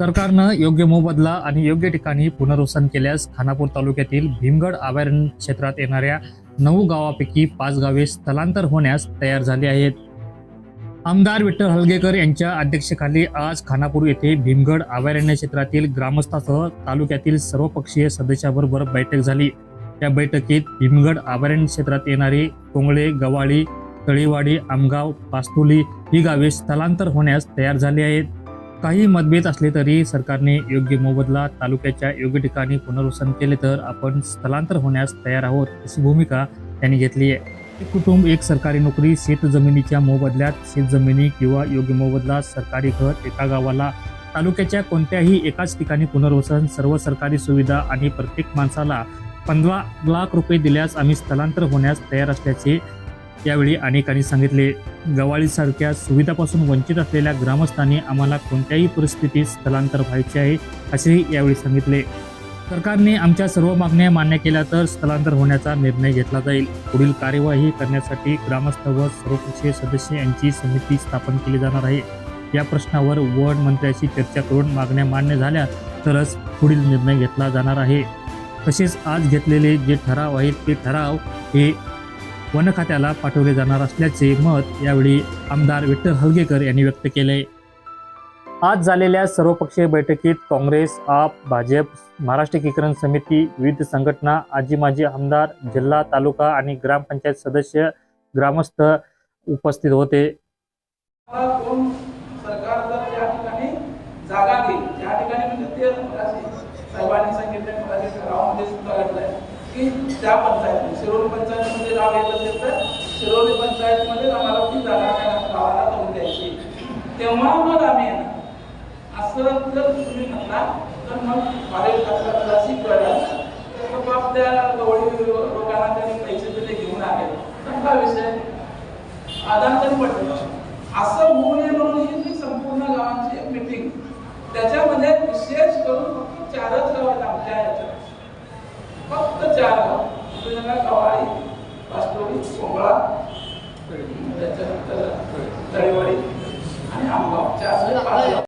सरकारनं योग्य मोबदला आणि योग्य ठिकाणी पुनर्वसन केल्यास खानापूर तालुक्यातील भीमगड अभयारण्य क्षेत्रात येणाऱ्या नऊ गावापैकी पाच गावे स्थलांतर होण्यास तयार झाली आहेत. आमदार विठ्ठल हलगेकर यांच्या अध्यक्षतेखाली आज खानापूर येथे भीमगड अभयारण्य क्षेत्रातील ग्रामस्थासह तालुक्यातील सर्वपक्षीय सदस्याबरोबर बैठक झाली. या बैठकीत भीमगड अभयारण्य क्षेत्रात येणारी कोंगळे गवाळी तळीवाडी आमगाव पास्तुली ही गावे स्थलांतर होण्यास तयार झाली आहेत. काही मतभेद असले तरी सरकारने योग्य मोबदला तालुक्याच्या योग्य ठिकाणी पुनर्वसन केले तर आपण स्थलांतर होण्यास तयार आहोत अशी भूमिका त्यांनी घेतली आहे. एक कुटुंब एक सरकारी नोकरी शेतजमिनीच्या मोबदल्यात शेतजमिनी किंवा योग्य मोबदला सरकारी घर एका गावाला तालुक्याच्या कोणत्याही एकाच ठिकाणी पुनर्वसन सर्व सरकारी सुविधा आणि प्रत्येक माणसाला पंधरा लाख रुपये दिल्यास आम्ही स्थलांतर होण्यास तयार असल्याचे यावेळी अनेकांनी सांगितले गवाळीसारख्या सुविधापासून वंचित असलेल्या ग्रामस्थांनी आम्हाला कोणत्याही परिस्थितीत स्थलांतर व्हायचे आहे? असेही यावेळी सांगितले. सरकारने आमच्या सर्व मागण्या मान्य केल्या तर स्थलांतर होण्याचा निर्णय घेतला जाईल. पुढील कार्यवाही करण्यासाठी ग्रामस्थ व सर्वपक्षीय सदस्य यांची समिती स्थापन केली जाणार आहे. या प्रश्नावर वन मंत्र्याशी चर्चा करून मागण्या मान्य झाल्या तरच पुढील निर्णय घेतला जाणार आहे. तसेच आज घेतलेले जे ठराव आहेत ते ठराव हे वन खात्याला पाठवले जाणार असल्याचे मत यावेळी आमदार विठ्ठल हलगेकर यांनी व्यक्त केले. आज झालेल्या सर्वपक्षीय बैठकीत काँग्रेस आप भाजप महाराष्ट्र एकीकरण समिती विविध संघटना आजी माजी आमदार जिल्हा तालुका आणि ग्रामपंचायत सदस्य ग्रामस्थ उपस्थित होते. सरकार की त्या पंचायत शिरोली पंचायतमध्ये गाव येत असेल तर शिरोली पंचायतमध्ये आम्हाला ती जागा गावाला करून द्यायची. तेव्हा मग आम्ही येणार. असं जर तुम्ही म्हणला तर मग बाहेर खात्याला कळलं. तर बाप त्या गवळी लोकांना त्यांनी पैसे दिले घेऊन आले. चांगला विषय. आदान तरी पडलं असं होऊ नये म्हणून ही संपूर्ण गावांची मिटिंग मीटिंग त्याच्यामध्ये विशेष करून फक्त चारच गाव आहेत आमच्या याच्यात. फक्त चार गाव तुझ्या गवाळी पास्टोरी कोंबळा